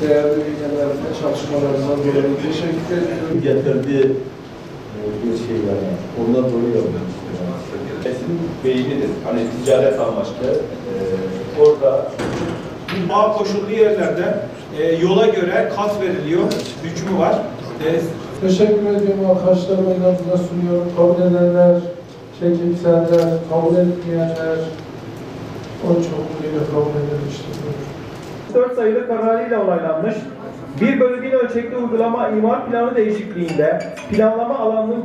değerli bilgilerine, çalışmalarından dolayı teşekkür ediyorum. getirdiği e, bir şey yani. Ondan dolayı yapmak istiyorum. Esin beynidir. Hani ticaret amaçlı. E, orada Bağ koşullu yerlerde e, yola göre kat veriliyor, hükmü var. E, Teşekkür ediyorum arkadaşlarıma inadına sunuyorum. Kabul edenler, çekimseller, kabul etmeyenler, o çokluğuyla kabul edilmiştir. 4 sayılı kararıyla onaylanmış. 1 bölü 1000 ölçekli uygulama imar planı değişikliğinde planlama alanının